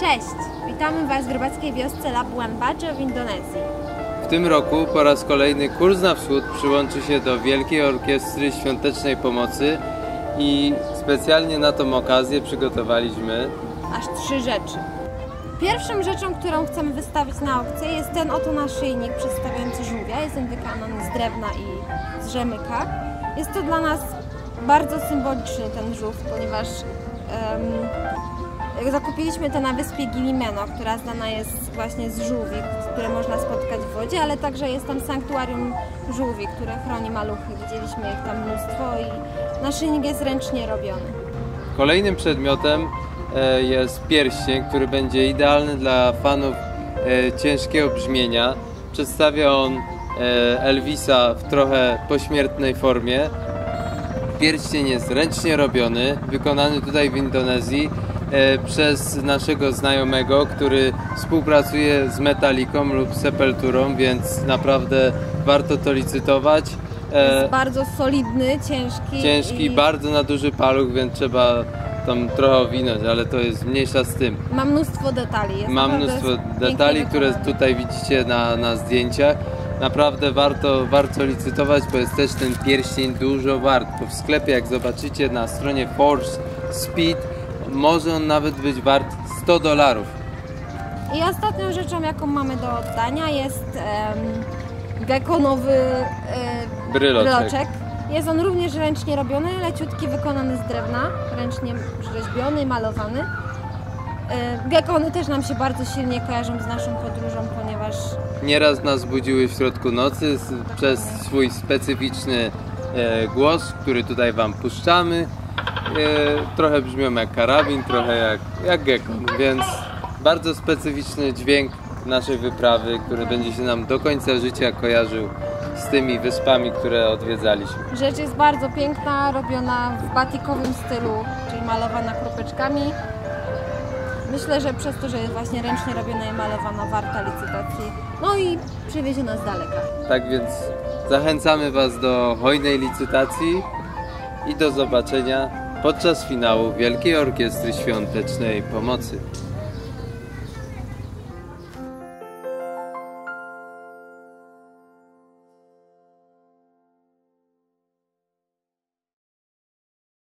Cześć! Witamy Was w rybackiej wiosce Labuan Bajo w Indonezji. W tym roku po raz kolejny Kurs na Wschód przyłączy się do Wielkiej Orkiestry Świątecznej Pomocy i specjalnie na tą okazję przygotowaliśmy Aż trzy rzeczy. Pierwszą rzeczą, którą chcemy wystawić na aukcję jest ten oto naszyjnik przedstawiający żółwia. Jest on wykonany z drewna i z rzemyka. Jest to dla nas bardzo symboliczny ten żółw, ponieważ em, zakupiliśmy to na wyspie Gilimeno, która znana jest właśnie z żółwi, które można spotkać w wodzie, ale także jest tam sanktuarium żółwi, które chroni maluchy. Widzieliśmy ich tam mnóstwo i naszyjnik jest ręcznie robiony. Kolejnym przedmiotem e, jest pierścień, który będzie idealny dla fanów e, ciężkiego brzmienia. Przedstawia on e, Elvisa w trochę pośmiertnej formie. Pierścień jest ręcznie robiony, wykonany tutaj w Indonezji przez naszego znajomego, który współpracuje z Metaliką lub Sepulturą, więc naprawdę warto to licytować. E, Jest bardzo solidny, ciężki. Ciężki, i bardzo na duży paluch, więc trzeba tam trochę owinąć, ale to jest mniejsza z tym. Ma mnóstwo detali. Jest Ma naprawdę mnóstwo detali, które tutaj widzicie na, na zdjęciach. Naprawdę warto, warto licytować, bo jest też ten pierścień dużo wart. Bo w sklepie, jak zobaczycie na stronie Force Speed, może on nawet być wart 100 dolarów. I ostatnią rzeczą, jaką mamy do oddania jest um, gekonowy e, Bryloczek. bryloczek. Jest on również ręcznie robiony, leciutki, wykonany z drewna, ręcznie rzeźbiony, malowany. E, Gekony też nam się bardzo silnie kojarzą z naszą podróżą, ponieważ Nieraz nas budziły w środku nocy z, przez swój specyficzny e, głos, który tutaj Wam puszczamy. Trochę brzmią jak karabin, trochę jak, jak gekon, więc bardzo specyficzny dźwięk naszej wyprawy, który będzie się nam do końca życia kojarzył z tymi wyspami, które odwiedzaliśmy. rzecz jest bardzo piękna, robiona w batikowym stylu, czyli malowana kropeczkami. Myślę, że przez to, że jest właśnie ręcznie robiona i malowana, warta licytacji. No i przywieziona z daleka. Tak więc zachęcamy Was do hojnej licytacji i do zobaczenia podczas finału Wielkiej Orkiestry Świątecznej Pomocy.